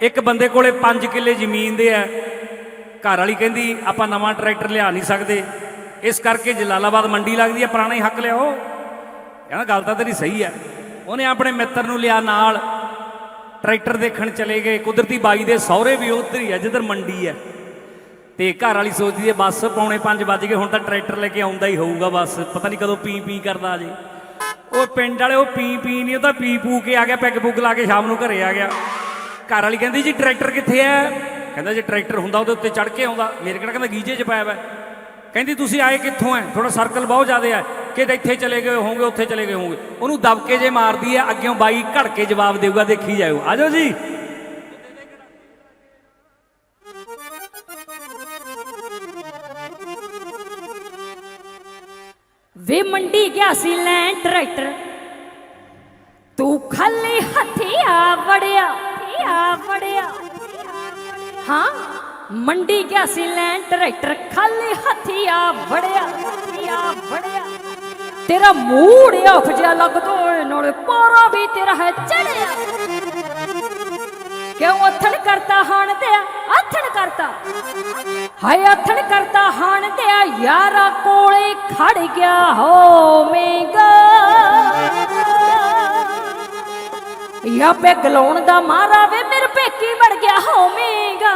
ਇੱਕ ਬੰਦੇ ਕੋਲੇ 5 ਕਿੱਲੇ ਜ਼ਮੀਨ ਦੇ ਆ। ਘਰ ਵਾਲੀ ਕਹਿੰਦੀ, ਆਪਾਂ ਨਵਾਂ ਟਰੈਕਟਰ ਲਿਆ ਨਹੀਂ ਸਕਦੇ। ਇਸ ਕਰਕੇ ਜਲਾਲਾਬਾਦ ਮੰਡੀ ਲੱਗਦੀ ਹੈ ਪੁਰਾਣਾ ਹੀ ਹੱਕ ਲਿਆਓ। ਕਹਿੰਦਾ, ਗੱਲ ਤਾਂ ਤੇਰੀ ਸਹੀ ਹੈ ਉਹਨੇ ਆਪਣੇ ਮਿੱਤਰ ਨੂੰ ਲਿਆ ਨਾਲ। ਟਰੈਕਟਰ ਦੇਖਣ ਚਲੇ ਗਏ। ਕੁਦਰਤੀ ਬਾਈ ਦੇ ਸਹੁਰੇ ਵੀ ਉੱਧਰ ਹੀ ਹੈ ਜਿੱਧਰ ਮੰਡੀ ਹੈ ਤੇ ਘਰ ਵਾਲੀ ਸੋਚਦੀ ਹੈ ਬੱਸ ਪੌਣੇ 5 ਵੱਜ ਗਏ, ਹੁਣ ਤਾਂ ਟਰੈਕਟਰ ਲੈ ਕੇ ਆਉਂਦਾ ਹੀ ਹੋਊਗਾ ਬੱਸ। ਪਤਾ ਨਹੀਂ ਕਦੋਂ ਪੀ ਪੀ ਕਰਦਾ ਜੇ। ਉਹ ਪਿੰਡ ਵਾਲੇ, ਉਹ ਪੀ ਪੀ ਨਹੀਂ, ਉਹ ਤਾਂ ਪੀ ਪੂ ਕੇ ਆ ਗਿਆ, ਪੈਗ ਪੁੱਗ ਲਾ ਕੇ ਸ਼ਾਮ ਨੂੰ ਘਰੇ ਆ ਗਿਆ। ਘਰ ਵਾਲੀ ਕਹਿੰਦੀ ਜੀ, ਟਰੈਕਟਰ ਕਿੱਥੇ ਹੈ ਕਹਿੰਦਾ ਜੇ ਟਰੈਕਟਰ ਹੁੰਦਾ ਉਹਦੇ ਉੱਤੇ ਚੜ ਕੇ ਆਉਂਦਾ। ਮੇਰੇ ਕਿਹੜਾ ਕਹਿੰਦਾ ਗੀਜੇ 'ਚ ਪਾਇਆ ਵਾ। ਕਹਿੰਦੀ, ਤੁਸੀਂ ਆਏ ਕਿੱਥੋਂ ਐ? ਥੋੜਾ ਸਰਕਲ ਬਹੁਤ ਜ਼ਿਆਦਾ ਹੈ ਕਿ ਇੱਥੇ ਚਲੇ ਗਏ ਹੋਵੋਗੇ, ਉੱਥੇ ਚਲੇ ਗਏ ਹੋਵੋਗੇ? ਉਹਨੂੰ ਦਬਕੇ ਜੇ ਮਾਰਦੀ ਹੈ ਅੱਗਿਓਂ ਬਾਈ ਘੜ ਕੇ ਜਵਾਬ ਦੇਊਗਾ, ਦੇਖੀ ਜਾਇਓ। ਆਜੋ ਜੀ। ਵੇ ਮੰਡੀ ਗਿਆ ਸੀ ਲੈਣ ਟਰੈਕਟਰ। ਆ ਹਾਂ, ਮੰਡੀ ਗਿਆ ਸੀ ਲੈਣ, ਟਰੈਕਟਰ ਖਾਲੀ ਹੱਥੀ ਆ ਵੜਿਆ ਆ ਵੜਿਆ। ਤੇਰਾ ਮੂਡ ਆਫ ਜਿਹਾ ਲੱਗਦਾ ਨਾਲੇ ਪਾਰਾ ਵੀ ਤੇਰਾ ਹੈ ਚੜਿਆ। ਕਿਉਂ ਅਥਣ ਕਰਤਾ ਹਾਣ ਤੇ ਆਥਣ ਕਰਤਾ? ਹਾਏ, ਆਥਣ ਕਰਤਾ ਹਾਣ ਤੇ ਯਾਰਾ ਕੋਲੇ ਖੜ ਗਿਆ ਹੋਵੇਂਗਾ ਯਾ ਪੇ ਗਲਾਉਣ ਦਾ ਮਾਰਾ ਵੇ, ਮੇਰੇ ਪੇਕੀ ਵੜ ਗਿਆ ਹੋਵੇਂਗਾ।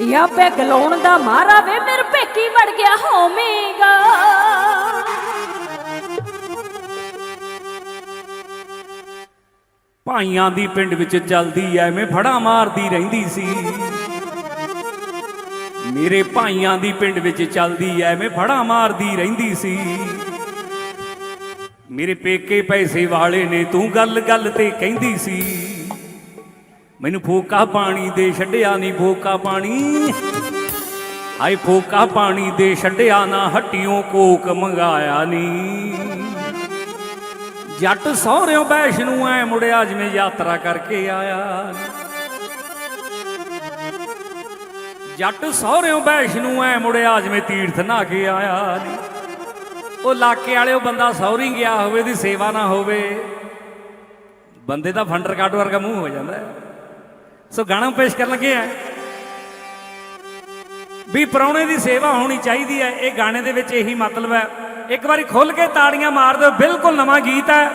ਯਾ ਪੇ ਗਲਾਉਣ ਦਾ ਮਾਰਾ ਵੇ, ਮੇਰੇ ਪੇਕੀ ਵੜ ਗਿਆ ਹੋਵੇਂਗਾ। ਭਾਈਆਂ ਦੀ ਪਿੰਡ ਵਿੱਚ ਚੱਲਦੀ ਐਵੇਂ ਫੜਾ ਮਾਰਦੀ ਰਹਿੰਦੀ ਸੀ। ਮੇਰੇ ਭਾਈਆਂ ਦੀ ਪਿੰਡ ਵਿੱਚ ਚੱਲਦੀ ਐਵੇਂ ਫੜਾ ਮਾਰਦੀ ਰਹਿੰਦੀ ਸੀ। ਮੇਰੇ ਪੇਕੇ ਪੈਸੇ ਵਾਲੇ ਨੇ ਤੂੰ ਗੱਲ ਗੱਲ ਤੇ ਕਹਿੰਦੀ ਸੀ। ਮੈਨੂੰ ਫੋਕਾ ਪਾਣੀ ਦੇ ਛੱਡਿਆ ਨਹੀਂ ਫੋਕਾ ਪਾਣੀ। ਆਏ ਫੋਕਾ ਪਾਣੀ ਦੇ ਛੱਡਿਆ ਨਾ ਹੱਟੀਆਂ ਕੋਕ ਮੰਗਾਇਆ ਨਹੀਂ ਜੱਟ ਸਹੁਰਿਓਂ ਬੈਸ਼ ਨੂੰ ਐ ਮੁੜਿਆ ਜਿਵੇਂ ਯਾਤਰਾ ਕਰਕੇ ਆਇਆ। ਜੱਟ ਸਹੁਰਿਓਂ ਬੈਸ਼ ਨੂੰ ਐ ਮੁੜਿਆ ਜਿਵੇਂ ਤੀਰਥ ਨਾ ਕੇ ਆਇਆ ਨੀ। ਉਹ ਇਲਾਕੇ ਵਾਲੇ, ਉਹ ਬੰਦਾ ਸਹੁਰੀ ਗਿਆ ਹੋਵੇ ਦੀ ਸੇਵਾ ਨਾ ਹੋਵੇ। ਬੰਦੇ ਦਾ ਫੰਡਰ ਕਾਟ ਵਰਗਾ ਮੂੰਹ ਹੋ ਜਾਂਦਾ ਸੋ ਗਾਣਾ ਪੇਸ਼ ਕਰਨ ਲੱਗੇ ਆ। ਵੀ ਪਰੌਣੇ ਦੀ ਸੇਵਾ ਹੋਣੀ ਚਾਹੀਦੀ ਹੈ। ਇਹ ਗਾਣੇ ਦੇ ਵਿੱਚ ਇਹੀ ਮਤਲਬ ਹੈ। ਇੱਕ ਵਾਰੀ ਖੁੱਲ ਕੇ ਤਾੜੀਆਂ ਮਾਰ ਦਿਓ, ਬਿਲਕੁਲ ਨਵਾਂ ਗੀਤ ਹੈ।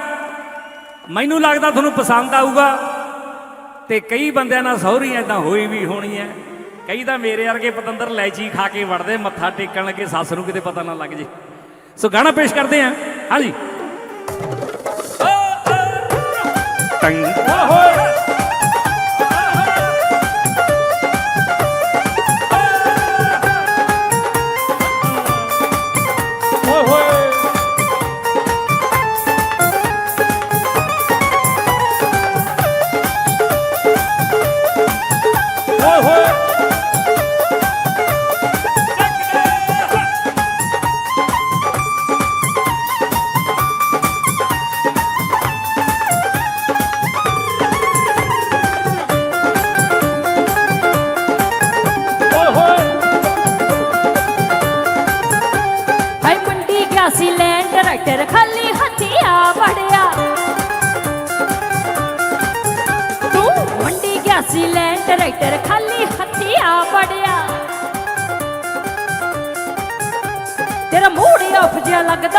ਮੈਨੂੰ ਲੱਗਦਾ ਤੁਹਾਨੂੰ ਪਸੰਦ ਆਊਗਾ। ਤੇ ਕਈ ਬੰਦਿਆਂ ਨਾਲ ਸਹੁਰੀ ਐਦਾਂ ਹੋਈ ਵੀ ਹੋਣੀ ਹੈ। ਕਈ ਤਾਂ ਮੇਰੇ ਵਰਗੇ ਪਤੰਦਰ ਲੈਚੀ ਖਾ ਕੇ ਵੜਦੇ, ਮੱਥਾ ਟੇਕਣ ਲੱਗੇ, ਸੱਸ ਨੂੰ ਕਿਤੇ ਪਤਾ ਨਾ ਲੱਗ ਜੇ। ਸੋ ਗਾਣਾ ਪੇਸ਼ ਕਰਦੇ ਹਾਂ। ਹਾਂਜੀ। ਟੰਗ। ਹੋਏ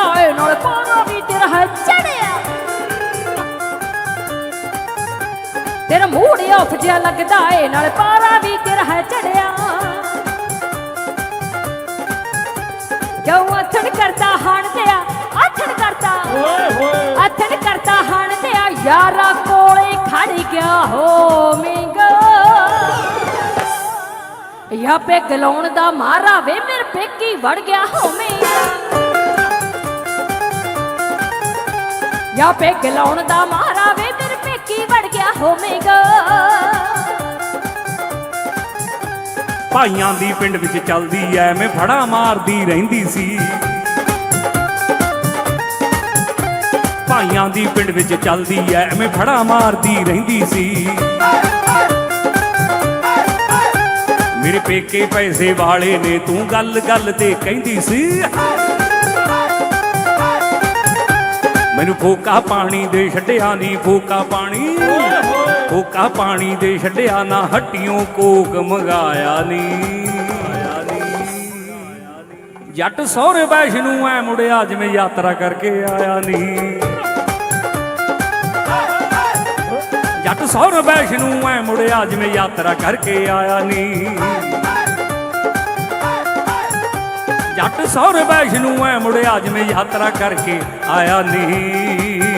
ਜਿਹਾ ਲੱਗਦਾ ਏ ਨਾਲ। ਪਾਰਾ ਵੀ ਤੇਰਾ ਹੈ ਚੜਿਆ। ਤੇਰਾ ਮੂਡ ਆਫ ਜਿਹਾ ਲੱਗਦਾ ਏ ਨਾਲ ਪਾਰਾ ਵੀ ਤੇਰਾ ਹੈ ਚੜਿਆ। ਕਿਉਂ ਅਥਣ ਕਰਤਾ ਹਣ ਤੇ ਆ ਅਥਣ ਕਰਤਾ। ਓਏ ਹੋਏ। ਅਥਣ ਕਰਤਾ ਹਣ ਤੇ ਆ ਯਾਰਾ ਕੋਲੇ ਖੜ ਗਿਆ ਹੋਵੇਂਗਾ ਯਾ ਪੇ ਗਲਾਉਣ ਦਾ ਮਾਰਾ ਵੇ ਮੇਰੇ ਪੇਕੀ ਵੜ ਗਿਆ ਹੋਵੇਂਗਾ ਯਾ ਪੇ ਗਲਾਉਣ ਦਾ ਮਾਰਾ ਵੇ ਮੇਰੇ ਪੇਕੀ ਵੜ ਗਿਆ ਹੋਵੇਂਗਾ। ਭਾਈਆਂ ਦੀ ਪਿੰਡ ਵਿੱਚ ਚੱਲਦੀ ਐ ਮੈਂ ਫੜਾ ਮਾਰਦੀ ਰਹਿੰਦੀ ਸੀ। ਭਾਈਆਂ ਦੀ ਪਿੰਡ ਵਿੱਚ ਚੱਲਦੀ ਐ ਮੈਂ ਫੜਾ ਮਾਰਦੀ ਰਹਿੰਦੀ ਸੀ। ਮੇਰੇ ਪੇਕੇ ਪੈਸੇ ਵਾਲੇ ਨੇ ਤੂੰ ਗੱਲ ਗੱਲ ਤੇ ਕਹਿੰਦੀ ਸੀ। ਮੈਨੂੰ ਫੋਕਾ ਪਾਣੀ ਦੇ ਛੱਡਿਆ ਨਹੀਂ ਫੋਕਾ ਪਾਣੀ। ਕੋਕਾ ਪਾਣੀ ਦੇ ਛੱਡਿਆ ਨਾ ਹੱਟੀਆਂ ਕੋਕ ਮੰਗਾਇਆ ਨੀ। ਜੱਟ ਸਹੁਰੇ ਵੈਸ਼ਨੂੰ ਐ ਮੁੜਿਆ ਜਿਵੇਂ ਯਾਤਰਾ ਕਰਕੇ ਆਇਆ ਨੀ। ਜੱਟ ਸਹੁਰੇ ਵੈਸ਼ਨੂੰ ਐ ਮੁੜਿਆ ਜਿਵੇਂ ਯਾਤਰਾ ਕਰਕੇ ਆਇਆ ਨੀ। ਜੱਟ ਸਹੁਰੇ ਵੈਸ਼ਨੂੰ ਐ ਮੁੜਿਆ ਜਿਵੇਂ ਯਾਤਰਾ ਕਰਕੇ ਆਇਆ ਨਹੀਂ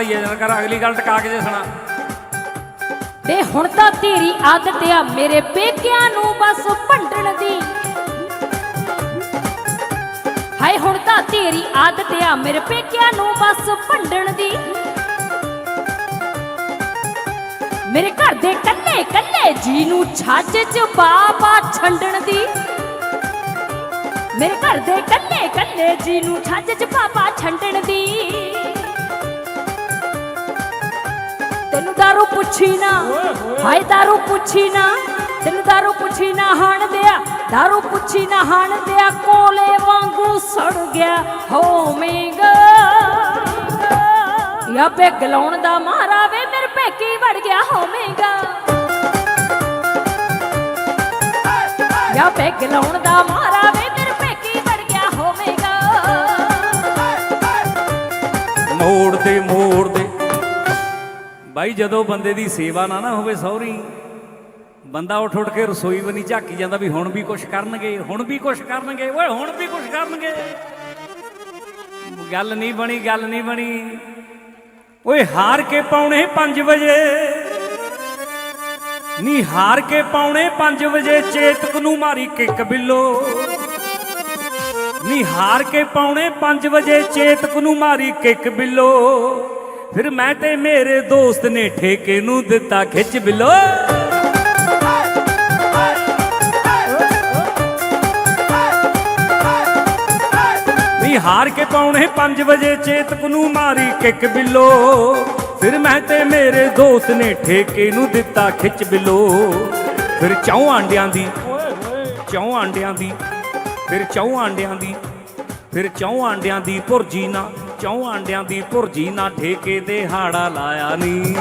ਬਾਲਾ ਜਨ ਕਰ, ਅਗਲੀ ਗੱਲ ਟਕਾ ਕੇ ਜੇ ਸੁਣਾ। ਤੇ ਹੁਣ ਤਾਂ ਤੇਰੀ ਆਦਤ ਆ ਮੇਰੇ ਪੇਕਿਆਂ ਨੂੰ ਬਸ ਭੰਡਣ ਦੀ। ਹਾਏ, ਹੁਣ ਤਾਂ ਤੇਰੀ ਆਦਤ ਆ ਮੇਰੇ ਪੇਕਿਆਂ ਨੂੰ ਬਸ ਭੰਡਣ ਦੀ। ਮੇਰੇ ਘਰ ਦੇ ਕੱਲੇ ਕੱਲੇ ਜੀ ਨੂੰ ਛੱਜ ਚ ਬਾਬਾ ਛੰਡਣ ਦੀ। ਮੇਰੇ ਘਰ ਦੇ ਕੱਲੇ ਕੱਲੇ ਜੀ ਨੂੰ ਛੱਜ ਚ ਬਾਬਾ ਛੰਡਣ ਦੀ। ਤੈਨੂੰ ਦਾਰੂ ਪੁੱਛੀ ਨਾ। ਹਾਏ। ਦਾਰੂ ਪੁੱਛੀ ਨਾ। ਤੈਨੂੰ ਦਾਰੂ ਪੁੱਛੀ ਨਾ ਹਾਣ ਦਿਆ। ਦਾਰੂ ਪੁੱਛੀ ਨਾ ਹਾਣ ਦਿਆ ਕੋਲੇ ਵਾਂਗੂ ਸੜ ਗਿਆ। ਹੋਵੇਂਗਾ ਯਾ ਪੇ ਗਲਾਉਣ ਦਾ ਮਾਰਾ ਵੇ ਮੇਰੇ ਪੇਕੀ ਵੜ ਗਿਆ ਹੋਵੇਂਗਾ ਯਾ ਪੇ ਗਲਾਉਣ ਦਾ ਮਾਰਾ ਵੇ ਮੇਰੇ ਪੇਕੀ ਵੜ ਗਿਆ ਹੋਵੇਂਗਾ ਮੋੜ ਦੇ ਮੋੜ ਬਾਈ, ਜਦੋਂ ਬੰਦੇ ਦੀ ਸੇਵਾ ਨਾ ਨਾ ਹੋਵੇ ਸੌਰੀ ਬੰਦਾ ਉੱਠ ਉੱਠ ਕੇ ਰਸੋਈ ਬਣੀ ਝਾਕੀ ਜਾਂਦਾ ਵੀ ਹੁਣ ਵੀ ਕੁਛ ਕਰਨਗੇ, ਹੁਣ ਵੀ ਕੁਛ ਕਰਨਗੇ, ਓਏ ਹੁਣ ਵੀ ਕੁਛ ਕਰਨਗੇ। ਗੱਲ ਨਹੀਂ ਬਣੀ, ਗੱਲ ਨਹੀਂ ਬਣੀ। ਓਏ ਹਾਰ ਕੇ ਪਾਉਣੇ 5 ਵਜੇ। ਨੀ ਹਾਰ ਕੇ ਪਾਉਣੇ 5 ਵਜੇ, ਚੇਤਕ ਨੂੰ ਮਾਰੀ ਕਿੱਕ ਬਿੱਲੋ। ਨੀ ਹਾਰ ਕੇ ਪਾਉਣੇ 5 ਵਜੇ, ਚੇਤਕ ਨੂੰ ਮਾਰੀ ਕਿੱਕ ਬਿੱਲੋ। ਫਿਰ ਮੈਂ ਤੇ ਮੇਰੇ ਦੋਸਤ ਨੇ ਠੇਕੇ ਨੂੰ ਦਿੱਤਾ ਖਿੱਚ ਬਿੱਲੋ। ਨੀ ਹਾਰ ਕੇ ਪਾਉਣੇ 5 ਵਜੇ ਚੇਤਕ ਨੂੰ ਮਾਰੀ ਕਿੱਕ ਬਿੱਲੋ। ਫਿਰ ਮੈਂ ਤੇ ਮੇਰੇ ਦੋਸਤ ਨੇ ਠੇਕੇ ਨੂੰ ਦਿੱਤਾ ਖਿੱਚ ਬਿੱਲੋ। ਫਿਰ ਚੌਂ ਆਂਡਿਆਂ ਦੀ, ਚੌਂ ਆਂਡਿਆਂ ਦੀ, ਫਿਰ ਚੌਂ ਆਂਡਿਆਂ ਦੀ, ਫਿਰ ਚੌਂ ਆਂਡਿਆਂ ਦੀ ਭੁਰਜੀ ਨਾ ਚੌਂ ਆਂਡਿਆਂ ਦੀ ਭੁਰਜੀ ਨਾ ਠੇਕੇ ਤੇ ਹਾੜਾ ਲਾਇਆ ਨੀ।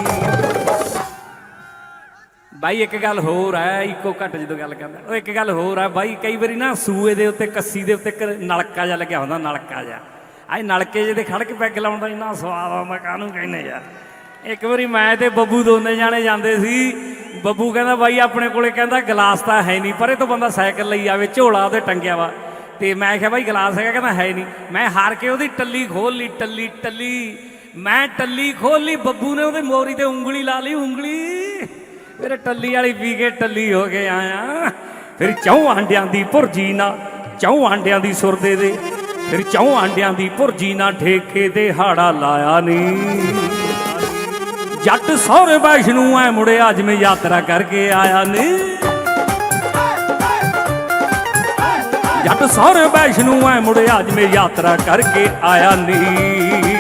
ਬਾਈ, ਇੱਕ ਗੱਲ ਹੋਰ ਹੈ, ਇੱਕੋ ਘੱਟ ਜਦੋਂ ਗੱਲ ਕਰਦਾ। ਉਹ ਇੱਕ ਗੱਲ ਹੋਰ ਹੈ, ਬਾਈ, ਕਈ ਵਾਰੀ ਨਾ ਸੂਏ ਦੇ ਉੱਤੇ, ਕੱਸੀ ਦੇ ਉੱਤੇ ਇੱਕ ਨਲਕਾ ਜਿਹਾ ਲੱਗਿਆ ਹੁੰਦਾ, ਨਲਕਾ ਜਿਹਾ। ਆਏ ਨਲਕੇ ਜਿਹੇ ਖੜਕ ਪੈਗ ਲਾਉਣ ਦਾ ਇੰਨਾ ਸਵਾਦ ਆਉਂਦਾ, ਕਾਹਨੂੰ ਕਹਿੰਦੇ ਯਾਰ। ਇੱਕ ਵਾਰੀ ਮੈਂ ਤੇ ਬੱਬੂ ਦੋਨੇ ਜਾਣੇ ਜਾਂਦੇ ਸੀ। ਬੱਬੂ ਕਹਿੰਦਾ, ਬਾਈ, ਆਪਣੇ ਕੋਲੇ ਕਹਿੰਦਾ, ਗਲਾਸ ਤਾਂ ਹੈ ਨਹੀਂ ਇਹ ਤੋਂ ਬੰਦਾ ਸਾਈਕਲ ਲਈ ਆਵੇ, ਝੋਲਾ ਉਹਦੇ ਟੰਗਿਆ ਵਾ। ਤੇ ਮੈਂ ਕਿਹਾ ਬਾਈ ਗਲਾਸ ਹੈਗਾ ਕਹਿੰਦਾ ਹੈ ਨਹੀਂ। ਮੈਂ ਹਾਰ ਕੇ ਉਹਦੀ ਟੱਲੀ ਖੋਲ ਲਈ, ਟੱਲੀ ਟੱਲੀ। ਮੈਂ ਟੱਲੀ ਖੋਲ ਲਈ, ਬੱਬੂ ਨੇ ਉਹਦੇ ਮੋਰੀ ਤੇ ਉਂਗਲੀ ਲਾ ਲਈ, ਉਂਗਲੀ। ਮੇਰੇ ਟੱਲੀ ਵਾਲੀ ਪੀ ਕੇ ਟੱਲੀ ਹੋ ਕੇ ਆਇਆ। ਫਿਰ ਚੌਂ ਆਂਡਿਆਂ ਦੀ ਭੁਰਜੀ ਨਾ, ਚੌਂ ਆਂਡਿਆਂ ਦੀ ਸੁਰਦੇ ਦੇ। ਫਿਰ ਚੌਂ ਆਂਡਿਆਂ ਦੀ ਭੁਰਜੀ ਨਾ ਠੇਕੇ ਤੇ ਹਾੜਾ ਲਾਇਆ ਨੀ ਜੱਟ ਸਹੁਰੇ ਵੈਸ਼ਨੂੰ ਐ ਮੁੜਿਆ ਜਿਵੇਂ ਯਾਤਰਾ ਕਰਕੇ ਆਇਆ ਨੀ ਜੱਟ ਸਹੁਰੇ ਵੈਸ਼ਨੂੰ ਐ ਅੱਜ ਮੈਂ ਯਾਤਰਾ ਕਰਕੇ ਆਇਆ ਨੀ।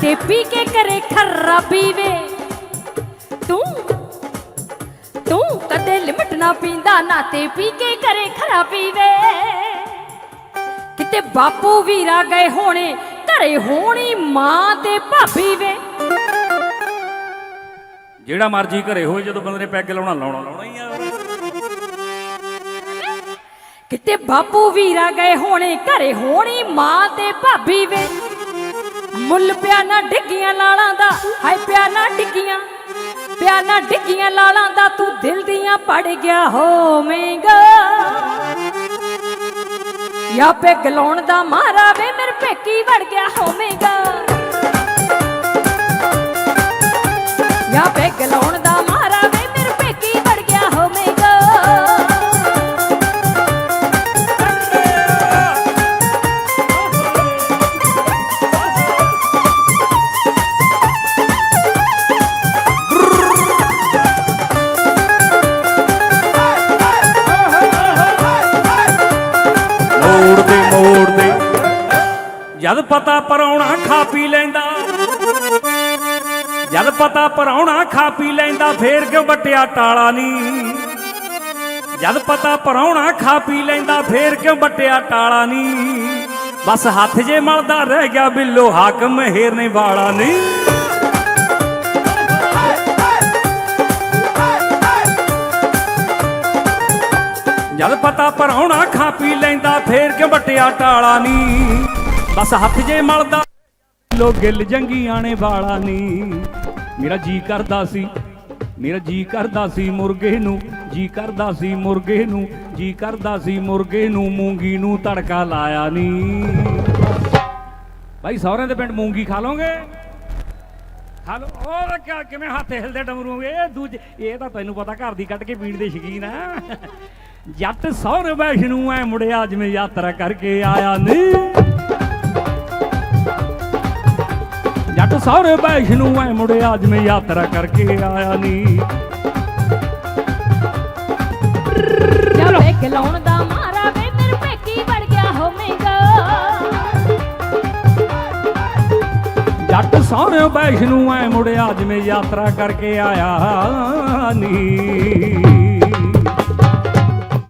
ਤੇ ਪੀ ਕੇ ਕਰੇ ਖਰਾ ਪੀਵੇ ਤੂੰ ਤੂੰ ਕਦੇ ਲਿਮਟ ਨਾ ਪੀਂਦਾ ਨਾ ਤੇ ਪੀ ਕੇ ਕਰੇ ਖਰਾ ਪੀਵੇ ਕਿਤੇ ਬਾਪੂ ਵੀਰਾ ਗਏ ਹੋਣੇ ਘਰੇ ਹੋਣੀ ਮਾਂ ਤੇ ਭਾਬੀ ਵੇ। ਜਿਹੜਾ ਮਰਜ਼ੀ ਘਰੇ ਹੋਏ ਜਦੋਂ ਬੰਦੇ ਨੇ ਪੈਗ ਲਾਉਣਾ ਲਾਉਣਾ ਕਿਤੇ ਬਾਪੂ ਵੀਰਾ ਗਏ ਹੋਣੇ ਘਰੇ ਹੋਣੀ ਮਾਂ ਤੇ ਭਾਬੀ ਵੇ। ਮੁੱਲ ਪਿਆ ਨਾ ਡਿੱਗੀਆਂ ਲਾਲਾਂ ਦਾ, ਹਾਏ ਪਿਆ ਨਾ ਡਿੱਗੀਆਂ। ਪਿਆ ਨਾ ਡਿੱਗੀਆਂ ਲਾਲਾਂ ਦਾ, ਤੂੰ ਦਿਲ ਦੀਆਂ ਪੜ ਗਿਆ ਹੋਵੇਂਗਾ। ਯਾ ਪੇ ਗਲਾਉਣ ਦਾ ਮਾਰਾ ਵੇ, ਮੇਰੇ ਪੇਕੀ ਵੜ ਗਿਆ ਹੋਵੇਂਗਾ। ਯਾ ਪੇ ਗਲਾਉਣ ਜਦ ਪਤਾ ਪਰਾਉਣਾ ਖਾ ਪੀ ਲੈਂਦਾ। ਜਦ ਪਤਾ ਪਰਾਉਣਾ ਖਾ ਪੀ ਲੈਂਦਾ, ਫੇਰ ਕਿਉਂ ਬਟਿਆ ਟਾਲਾ ਨਹੀਂ ਜਦ ਪਤਾ ਪਰਾਉਣਾ ਖਾ ਪੀ ਲੈਂਦਾ, ਫੇਰ ਕਿਉਂ ਬਟਿਆ ਟਾਲਾ ਨਹੀਂ ਬਸ ਹੱਥ ਜੇ ਮਲਦਾ ਰਹਿ ਗਿਆ, ਬਿੱਲੋ ਹਾਕਮ ਹੀਰ ਨੇ ਵਾਲਾ ਨਹੀਂ ਜਦ ਪਤਾ ਪਰਾਉਣਾ ਖਾ ਪੀ ਲੈਂਦਾ, ਫੇਰ ਕਿਉਂ ਬਟਿਆ ਟਾਲਾ ਨਹੀਂ ਬਸ ਹੱਥ ਜੇ ਮਲਦਾ। ਲੋ ਗਿੱਲ ਜੰਗੀਆਂ ਨੇ ਵਾਲਾ ਨੀ। ਮੇਰਾ ਜੀ ਕਰਦਾ ਸੀ। ਮੇਰਾ ਜੀ ਕਰਦਾ ਸੀ ਮੁਰਗੇ ਨੂੰ। ਜੀ ਕਰਦਾ ਸੀ ਮੁਰਗੇ ਨੂੰ। ਜੀ ਕਰਦਾ ਸੀ ਮੁਰਗੇ ਨੂੰ। ਮੂੰਗੀ ਨੂੰ ਤੜਕਾ ਲਾਇਆ ਨਹੀਂ ਭਾਈ ਸਹੁਰਿਆਂ ਦੇ ਪਿੰਡ ਮੂੰਗੀ ਖਾ ਲੋਗੇ ਖਾ ਲੋ ਉਹ ਕਿਆ, ਕਿਵੇਂ ਹੱਥ ਹਿਲਦੇ ਡਮਰੂਗੇ? ਇਹ ਦੂਜੇ ਇਹ ਤਾਂ ਤੈਨੂੰ ਪਤਾ ਘਰ ਦੀ ਕੱਢ ਕੇ ਪੀਣ ਦੇ ਸ਼ਕੀਨ ਆ। ਜੱਟ ਸਹੁਰੇ ਵੈਸ਼ਨੂੰ ਐ ਮੁੜਿਆ ਜਿਵੇਂ ਯਾਤਰਾ ਕਰਕੇ ਆਇਆ ਨਹੀਂ ਜੱਟ ਸਹੁਰੇ ਵੈਸ਼ਨੂੰ ਐ ਮੁੜਿਆ ਜਿਵੇਂ ਯਾਤਰਾ ਕਰਕੇ ਆਇਆ ਦਾ ਮਾਰਾ ਵੇ ਮੇਰੇ ਪੇਕੀ ਵੜ ਗਿਆ ਹੋਵੇਂਗਾ ਜੱਟ ਸਹੁਰੇ ਵੈਸ਼ਨੂੰ ਐ ਮੁੜਿਆ ਜਿਵੇਂ ਯਾਤਰਾ ਕਰਕੇ ਆਇਆ ਨਹੀਂ